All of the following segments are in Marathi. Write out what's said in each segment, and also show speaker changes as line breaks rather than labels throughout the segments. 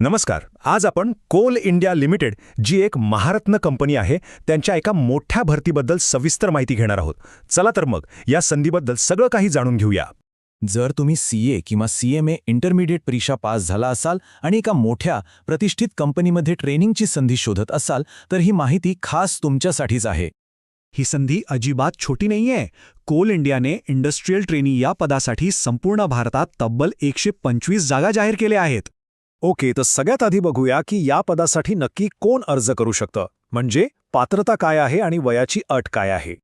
नमस्कार. आज आपण कोल इंडिया लिमिटेड जी एक महारत्न कंपनी आहे त्यांच्या एका मोठ्या भरतीबद्दल सविस्तर माहिती घेणार आहोत. चला तर मग या संधीबद्दल सगळं काही जाणून घेऊया.
जर तुम्ही सीए किंवा सीएमए इंटरमिडिएट परीक्षा पास झाला असाल आणि एका मोठ्या प्रतिष्ठित कंपनीमध्ये ट्रेनिंगची संधी शोधत असाल तर ही माहिती खास तुमच्यासाठीच आहे.
ही संधी अजिबात छोटी नाहीये. कोल इंडियाने इंडस्ट्रीयल ट्रेनी या पदासाठी संपूर्ण भारतात तब्बल एकशे पंचवीस जागा जाहीर केल्या आहेत.
ओके तर सगळ्यात आधी बघूया की या पदासाठी नक्की कोण अर्ज करू शकतं. म्हणजे पात्रता काय आहे आणि वयाची अट काय आहे?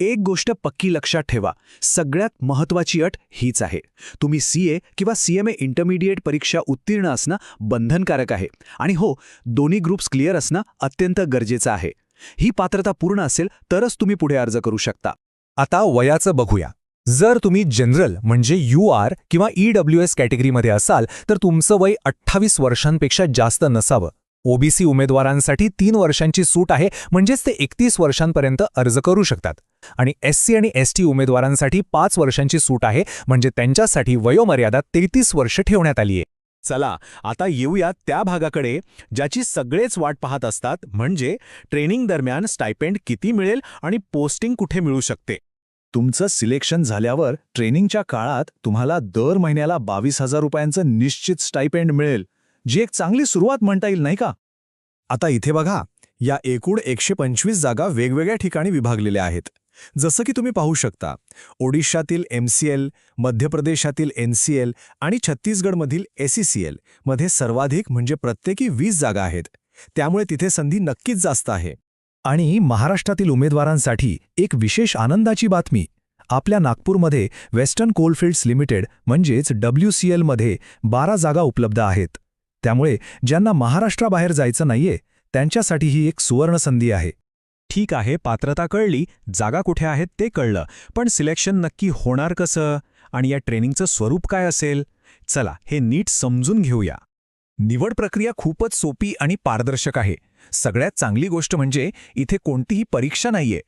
एक गोष्ट पक्की लक्षात ठेवा सगळ्यात महत्वाची अट हीच आहे. तुम्ही सीए किंवा सीएमए इंटरमिडिएट परीक्षा उत्तीर्ण असणं बंधनकारक आहे. आणि हो दोन्ही ग्रुप्स क्लिअर असणं अत्यंत गरजेचं आहे. ही पात्रता पूर्ण असेल तरच तुम्ही पुढे अर्ज करू शकता.
आता वयाचं बघूया. जर तुम्ही जनरल म्हणजे यू आर किंवा ई डब्ल्यू एस कॅटेगरीमध्ये असाल तर तुमचं वय अठ्ठावीस वर्षांपेक्षा जास्त नसावं. ओबीसी उमेदवारांसाठी तीन वर्षांची सूट आहे म्हणजेच ते एकतीस वर्षांपर्यंत अर्ज करू शकतात. आणि एससी आणि एसटी उमेदवारांसाठी पाच वर्षांची सूट आहे म्हणजे त्यांच्यासाठी वयोमर्यादा तेहतीस वर्ष ठेवण्यात आली आहे.
चला आता येऊया त्या भागाकडे ज्याची सगळेच वाट पाहत असतात म्हणजे ट्रेनिंग दरम्यान स्टायपेंड किती मिळेल आणि पोस्टिंग कुठे मिळू शकते.
तुमचं सिलेक्शन झाल्यावर ट्रेनिंगच्या काळात तुम्हाला दर महिन्याला बावीस हजार रुपयांचं निश्चित स्टायपेंड मिळेल जी एक चांगली सुरुवात म्हणता येईल नाही का?
आता इथे बघा या एकूण एकशे पंचवीस जागा वेगवेगळ्या ठिकाणी विभागलेल्या आहेत. जसं की तुम्ही पाहू शकता ओडिशातील एम सी एल मध्य प्रदेशातील एन सी एल आणि छत्तीसगडमधील एस सी सी एलमध्ये सर्वाधिक म्हणजे प्रत्येकी वीस जागा आहेत. त्यामुळे तिथे संधी नक्कीच जास्त आहे.
आणि महाराष्ट्रातील उमेदवारांसाठी एक विशेष आनंदाची बातमी. आपल्या नागपूरमध्ये वेस्टर्न कोलफिल्ड्स लिमिटेड म्हणजेच डब्ल्यू सी एलमध्ये बारा जागा उपलब्ध आहेत. त्यामुळे ज्यांना महाराष्ट्राबाहेर जायचं नाहीये त्यांच्यासाठी ही एक सुवर्णसंधी आहे.
ठीक आहे पात्रता कळली जागा कुठे आहेत ते कळलं पण सिलेक्शन नक्की होणार कसं? आणि या ट्रेनिंगचं स्वरूप काय असेल? चला हे नीट समजून घेऊया.
निवड प्रक्रिया खूपच सोपी आणि पारदर्शक आहे. सगळ्यात चांगली गोष्ट म्हणजे इथे कोणतीही परीक्षा नाहीये.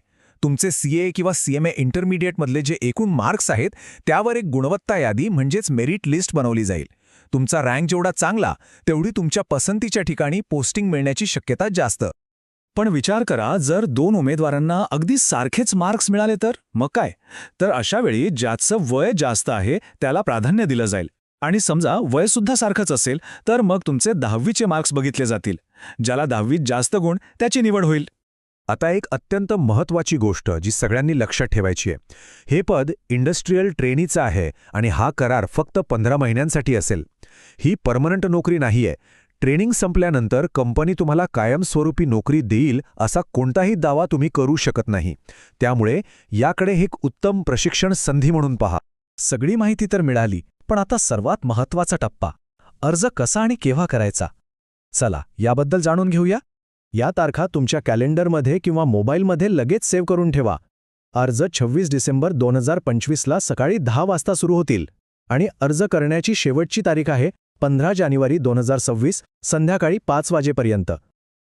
तुमचे सीए किंवा सीएमए इंटरमिडिएटमधले जे एकूण मार्क्स आहेत त्यावर एक गुणवत्ता यादी म्हणजेच मेरिट लिस्ट बनवली जाईल. तुमचा रँक जेवढा चांगला तेवढी तुमच्या पसंतीच्या ठिकाणी पोस्टिंग मिळण्याची शक्यता जास्त.
पण विचार करा जर दोन उमेदवारांना अगदी सारखेच मार्क्स मिळाले तर? मग काय? तर अशा वेळी ज्याचं वय जास्त आहे त्याला प्राधान्य दिलं जाईल. आणि समजा वयसुद्धा सारखंच असेल तर मग तुमचे दहावीचे मार्क्स बघितले जातील ज्याला दहावीत जास्त गुण त्याची निवड होईल.
आता एक अत्यंत महत्वाची गोष्ट जी सगळ्यांनी लक्षात ठेवायची आहे. हे पद इंडस्ट्रीयल ट्रेनीचं आहे आणि हा करार फक्त पंधरा महिन्यांसाठी असेल. ही परमनंट नोकरी नाहीये ट्रेनिंग संपल्यानंतर कंपनी तुम्हाला कायमस्वरूपी नोकरी देईल असा कोणताही दावा तुम्ही करू शकत नाही. त्यामुळे याकडे एक उत्तम प्रशिक्षण संधी म्हणून पहा.
सगळी माहिती तर मिळाली पण आता सर्वात महत्त्वाचा टप्पा. अर्ज कसा आणि केव्हा करायचा? चला याबद्दल जाणून घेऊया.
या तारखा तुमच्या कॅलेंडरमध्ये किंवा मोबाईलमध्ये लगेच सेव्ह करून ठेवा. अर्ज छव्वीस डिसेंबर दोन हजार पंचवीसला सकाळी दहा वाजता सुरू होतील. आणि अर्ज करण्याची शेवटची तारीख आहे पंधरा जानेवारी दोन हजार सव्वीस संध्याकाळी पाच वाजेपर्यंत.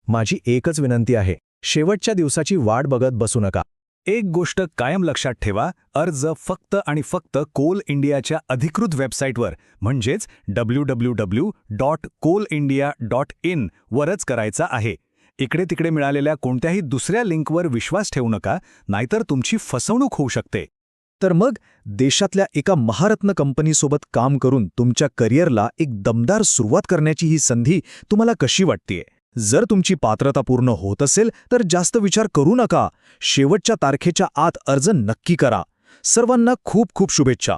माझी एकच विनंती आहे शेवटच्या दिवसाची वाट बघत बसू नका.
एक गोष्ट कायम लक्षात ठेवा अर्ज फक्त आणि फक्त कोल इंडियाच्या अधिकृत वेबसाईटवर म्हणजेच W W W dot coal India dot in वरच करायचा आहे. इकडे तिकडे मिळालेल्या कोणत्याही दुसऱ्या लिंकवर विश्वास ठेवू नका नाहीतर तुमची फसवणूक होऊ शकते.
तर मग देशातल्या एका महारत्न कंपनीसोबत काम करून तुमच्या करिअरला एक दमदार सुरुवात करण्याची ही संधी तुम्हाला कशी वाटतेय? जर तुमची पात्रता पूर्ण होत असेल तर जास्त विचार करू नका. शेवटच्या तारखेच्या आत अर्ज नक्की करा. सर्वांना खूप खूप शुभेच्छा.